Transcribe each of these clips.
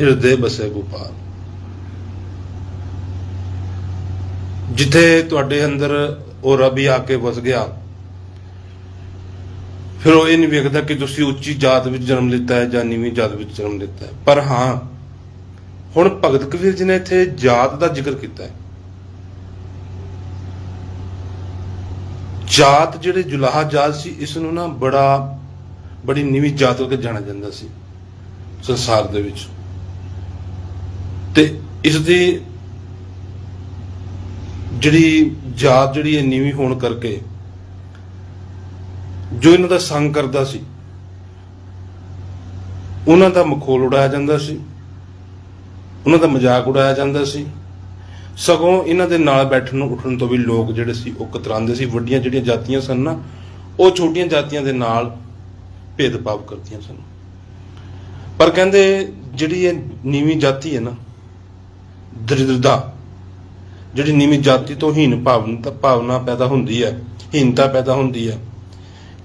ਹਿਰਦੇ ਬਸੇ ਗੋਪਾਲ। ਜਿੱਥੇ ਤੁਹਾਡੇ ਅੰਦਰ ਉਹ ਰੱਬ ਆ ਕੇ ਵਸ ਗਿਆ, ਫਿਰ ਉਹ ਇਹ ਨਹੀਂ ਵੇਖਦਾ ਕਿ ਤੁਸੀਂ ਉੱਚੀ ਜਾਤ ਵਿੱਚ ਜਨਮ ਲਿੱਤਾ ਹੈ ਜਾਂ ਨੀਵੀਂ ਜਾਤ ਵਿੱਚ ਜਨਮ ਲਿੱਤਾ ਹੈ। ਪਰ ਹਾਂ, ਹੁਣ ਭਗਤ ਕਬੀਰ ਜੀ ਨੇ ਇੱਥੇ ਜਾਤ ਦਾ ਜ਼ਿਕਰ ਕੀਤਾ ਹੈ। ਜਾਤ ਜਿਹੜੇ ਜੁਲਾਹਾ ਜਾਤ ਸੀ, ਇਸ ਨੂੰ ਨਾ ਬੜਾ, ਬੜੀ ਨੀਵੀਂ ਜਾਤ ਕਰਕੇ ਜਾਣਿਆ ਜਾਂਦਾ ਸੀ ਸੰਸਾਰ ਦੇ ਵਿੱਚ। ਤੇ ਇਸ ਦੀ ਜਿਹੜੀ ਜਾਤ ਜਿਹੜੀ ਹੈ ਨੀਵੀਂ ਹੋਣ ਕਰਕੇ ਜੋ ਇਹਨਾਂ ਦਾ ਸੰਗ ਕਰਦਾ ਸੀ, ਉਹਨਾਂ ਦਾ ਮਖੌਲ ਉਡਾਇਆ ਜਾਂਦਾ ਸੀ, ਉਹਨਾਂ ਦਾ ਮਜ਼ਾਕ ਉਡਾਇਆ ਜਾਂਦਾ ਸੀ। ਸਗੋਂ ਇਹਨਾਂ ਦੇ ਨਾਲ ਬੈਠਣ ਨੂੰ ਉੱਠਣ ਤੋਂ ਵੀ ਲੋਕ ਜਿਹੜੇ ਸੀ ਉਹ ਕਤਰਾਉਂਦੇ ਸੀ, ਵੱਡੀਆਂ ਜਿਹੜੀਆਂ ਜਾਤੀਆਂ ਸਨ ਨਾ, ਉਹ ਛੋਟੀਆਂ ਜਾਤੀਆਂ ਦੇ ਨਾਲ ਭੇਦਭਾਵ ਕਰਦੀਆਂ ਸਨ। ਪਰ ਕਹਿੰਦੇ ਜਿਹੜੀ ਇਹ ਨੀਵੀਂ ਜਾਤੀ ਹੈ ਨਾ ਦਰਿਦਰਤਾ। ਜਿਹੜੀ ਨੀਵੀਂ ਜਾਤੀ ਤੋਂ ਹੀਨ ਭਾਵਨਾ ਭਾਵਨਾ ਪੈਦਾ ਹੁੰਦੀ ਹੈ, ਹੀਨਤਾ ਪੈਦਾ ਹੁੰਦੀ ਹੈ।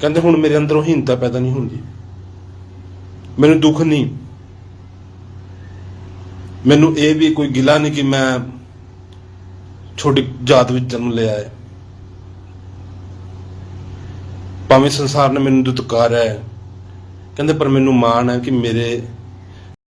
ਕਹਿੰਦੇ ਹੁਣ ਮੇਰੇ ਅੰਦਰੋਂ ਹੀਨਤਾ ਪੈਦਾ ਨਹੀਂ ਹੁੰਦੀ। ਮੈਨੂੰ ਦੁੱਖ ਨਹੀਂ। ਮੈਨੂੰ ਇਹ ਵੀ ਕੋਈ ਗਿਲਾ ਨਹੀਂ ਕਿ ਮੈਂ ਛੋਟੀ ਜਾਤ ਵਿੱਚ ਜਨਮ ਲਿਆ ਹੈ। ਭਾਵੇਂ ਸੰਸਾਰ ਨੇ ਮੈਨੂੰ ਦੁਤਕਾਰਿਆ ਹੈ। ਕਹਿੰਦੇ ਪਰ ਮੈਨੂੰ ਮਾਣ ਹੈ ਕਿ ਮੇਰੇ